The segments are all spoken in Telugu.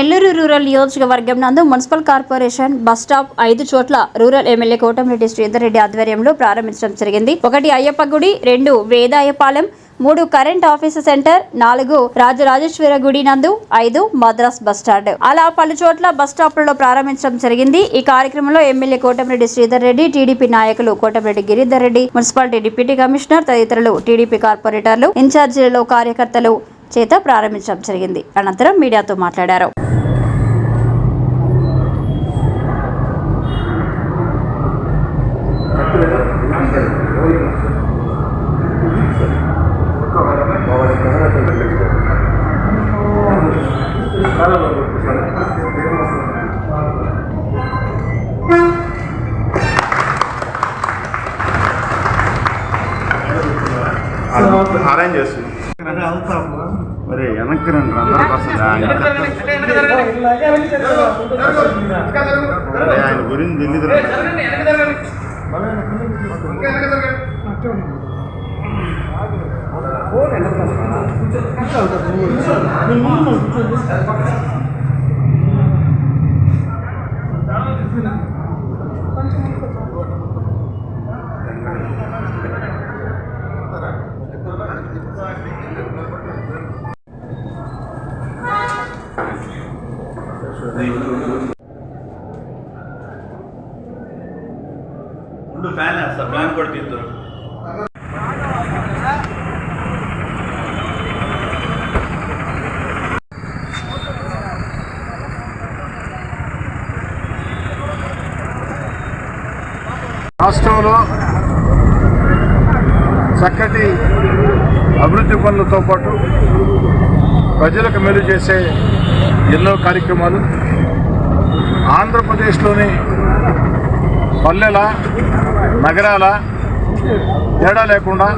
నెల్లూరు రూరల్ నియోజకవర్గం నందు మున్సిపల్ కార్పొరేషన్ బస్ స్టాప్ ఐదు చోట్ల రూరల్ ఎమ్మెల్యే కోటమిరెడ్డి శ్రీధర్ రెడ్డి ఆధ్వర్యంలో ప్రారంభించడం జరిగింది. ఒకటి అయ్యప్ప గుడి రెండు వేదాయపాలెం మూడు కరెంట్ ఆఫీసు సెంటర్ నాలుగు రాజరాజేశ్వర గుడి నందు ఐదు మద్రాస్ బస్ స్టాండ్. అలా పలు చోట్ల బస్టాప్లలో ప్రారంభించడం జరిగింది. ఈ కార్యక్రమంలో ఎమ్మెల్యే కోటమిరెడ్డి శ్రీధర్ రెడ్డి టీడీపీ నాయకులు Kotamreddy Giridhar Reddy municipality deputy commissioner తదితరులు టీడీపీ కార్పొరేటర్లు ఇన్ఛార్జీలలో కార్యకర్తలు చేత ప్రారంభించడం జరిగింది. అనంతరం మీడియాతో మాట్లాడారు. అరేంజ్ చేస్తుంది. మరి వెనక్కి రండి అందరూ ఆయన ఆయన గురించి తెలియదు ముందు ఫ్యాన్ వేస్తా ఫ్యాన్ కూడా తీద్దరు రాష్ట్రంలో చక్కటి అభివృద్ధి పనులతో పాటు ప్రజలకు మేలు చేసే ఎన్నో కార్యక్రమాలు. ఆంధ్రప్రదేశ్లోని పల్లెల నగరాల తేడా లేకుండా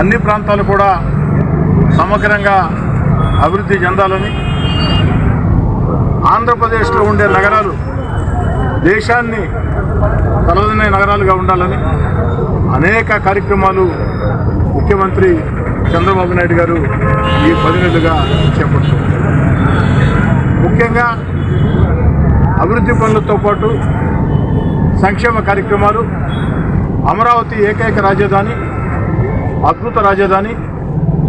అన్ని ప్రాంతాలు కూడా సమగ్రంగా అభివృద్ధి చెందాలని ఆంధ్రప్రదేశ్లో ఉండే నగరాలు దేశాన్ని తలదనే నగరాలుగా ఉండాలని అనేక కార్యక్రమాలు ముఖ్యమంత్రి చంద్రబాబు నాయుడు గారు ఈ పది నెలలుగా చేపడుతున్నారు ముఖ్యంగా అభివృద్ధి పనులతో పాటు సంక్షేమ కార్యక్రమాలు అమరావతి ఏకైక రాజధాని అద్భుత రాజధాని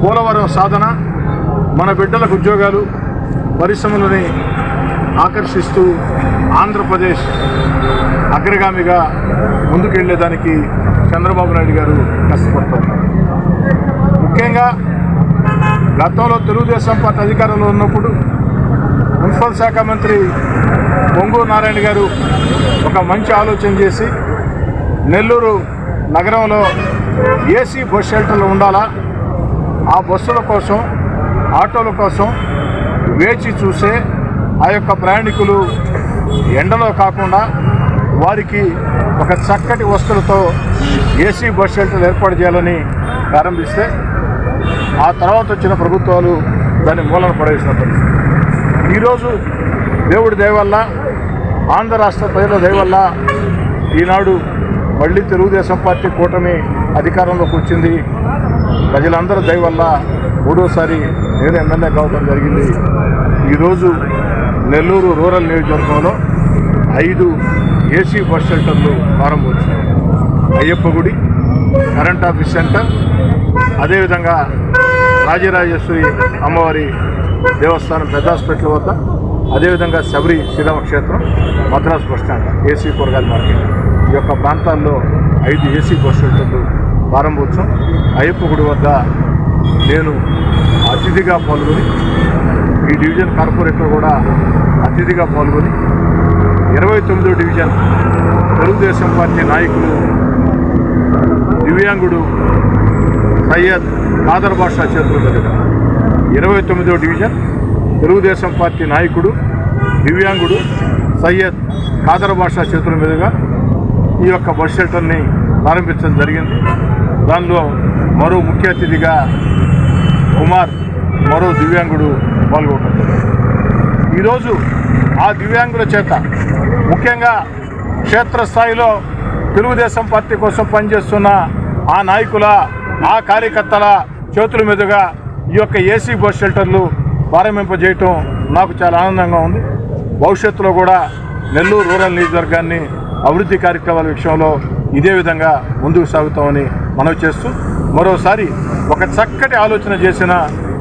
పోలవరం సాధన మన బిడ్డలకు ఉద్యోగాలు పరిశ్రమలని ఆకర్షిస్తూ ఆంధ్రప్రదేశ్ అగ్రగామిగా ముందుకెళ్ళేదానికి చంద్రబాబు నాయుడు గారు కష్టపడుతున్నారు. ముఖ్యంగా గతంలో తెలుగుదేశం పార్టీ అధికారంలో ఉన్నప్పుడు మున్సిపల్ శాఖ మంత్రి పొంగు నారాయణ గారు ఒక మంచి ఆలోచన చేసి నెల్లూరు నగరంలో ఏసీ బస్ షెల్టర్లు ఉండాలా? ఆ బస్సుల కోసం ఆటోల కోసం వేచి చూసే ఆ యొక్క ప్రయాణికులు ఎండలో కాకుండా వారికి ఒక చక్కటి వస్తువులతో ఏసీ బస్ షెల్టర్లు ఏర్పాటు చేయాలని ప్రారంభిస్తే ఆ తర్వాత వచ్చిన ప్రభుత్వాలు దాన్ని మూలన పడేసిన పరిస్థితి. ఈరోజు దేవుడి దయవల్ల ఆంధ్ర రాష్ట్ర ప్రజల దయవల్ల ఈనాడు మళ్ళీ తెలుగుదేశం పార్టీ కూటమి అధికారంలోకి వచ్చింది. ప్రజలందరి దయవల్ల మూడోసారి నేను ఎమ్మెల్యే కావడం జరిగింది. ఈరోజు నెల్లూరు రూరల్ నియోజకవర్గంలో ఐదు ఏసీ బస్ షెల్టర్లు ప్రారంభించాయి అయ్యప్ప గుడి కరెంట్ ఆఫీస్ సెంటర్ అదేవిధంగా రాజరాజేశ్వరి అమ్మవారి దేవస్థానం పెద్ద హాస్పిటల్ వద్ద అదేవిధంగా Sabari Srirama Kshetram Madras bus stand AC కూరగాయల మార్కెట్. ఈ యొక్క ప్రాంతాల్లో ఐదు ఏసీ బస్ స్టాండ్లు ప్రారంభోత్సవం. అయ్యప్ప గుడి వద్ద నేను అతిథిగా పాల్గొని ఈ డివిజన్ కార్పొరేటర్ కూడా అతిథిగా పాల్గొని ఇరవై తొమ్మిదో డివిజన్ తెలుగుదేశం పార్టీ నాయకులు దివ్యాంగుడు సయ్యద్ కాదర్ భాష చేతుల ఇరవై తొమ్మిదో డివిజన్ తెలుగుదేశం పార్టీ నాయకుడు దివ్యాంగుడు సయ్యద్ కాదర్ భాషా చేతుల మీదుగా ఈ యొక్క బస్ షెల్టర్ని ప్రారంభించడం జరిగింది. దానిలో మరో ముఖ్య అతిథిగా కుమార్ మరో దివ్యాంగుడు పాల్గొంటారు ఈరోజు ఆ దివ్యాంగుల చేత ముఖ్యంగా క్షేత్రస్థాయిలో తెలుగుదేశం పార్టీ కోసం పనిచేస్తున్న ఆ నాయకుల ఆ కార్యకర్తల చేతుల మీదుగా ఈ యొక్క ఏసీ బస్ షెల్టర్లు ప్రారంభింపజేయటం నాకు చాలా ఆనందంగా ఉంది. భవిష్యత్తులో కూడా నెల్లూరు రూరల్ నియోజకవర్గాన్ని అభివృద్ధి కార్యక్రమాల విషయంలో ఇదే విధంగా ముందుకు సాగుతామని మనవి చేస్తూ మరోసారి ఒక చక్కటి ఆలోచన చేసిన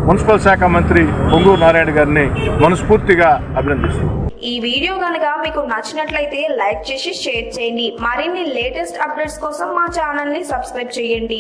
మున్సిపల్ శాఖ మంత్రి పొంగూరు నారాయణ గారిని మనస్ఫూర్తిగా అభినందిస్తున్నాను ఈ వీడియో కనుక మీకు నచ్చినట్లయితే లైక్ చేసి షేర్ చేయండి. మరిన్ని లేటెస్ట్ అప్డేట్స్ కోసం మా ఛానల్ని సబ్స్క్రైబ్ చేయండి.